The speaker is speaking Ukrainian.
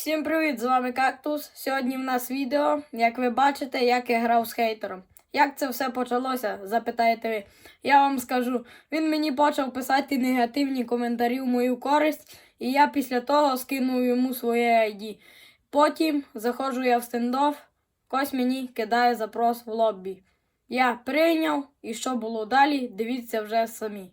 Всім привіт! З вами Кактус. Сьогодні в нас відео, як ви бачите, як я грав з хейтером. Як це все почалося? запитаєте ви. Я вам скажу. Він мені почав писати негативні коментарі в мою користь, і я після того скинув йому своє ID. Потім заходжу я в стендов, Кось мені кидає запрос в лоббі. Я прийняв, і що було далі, дивіться вже самі.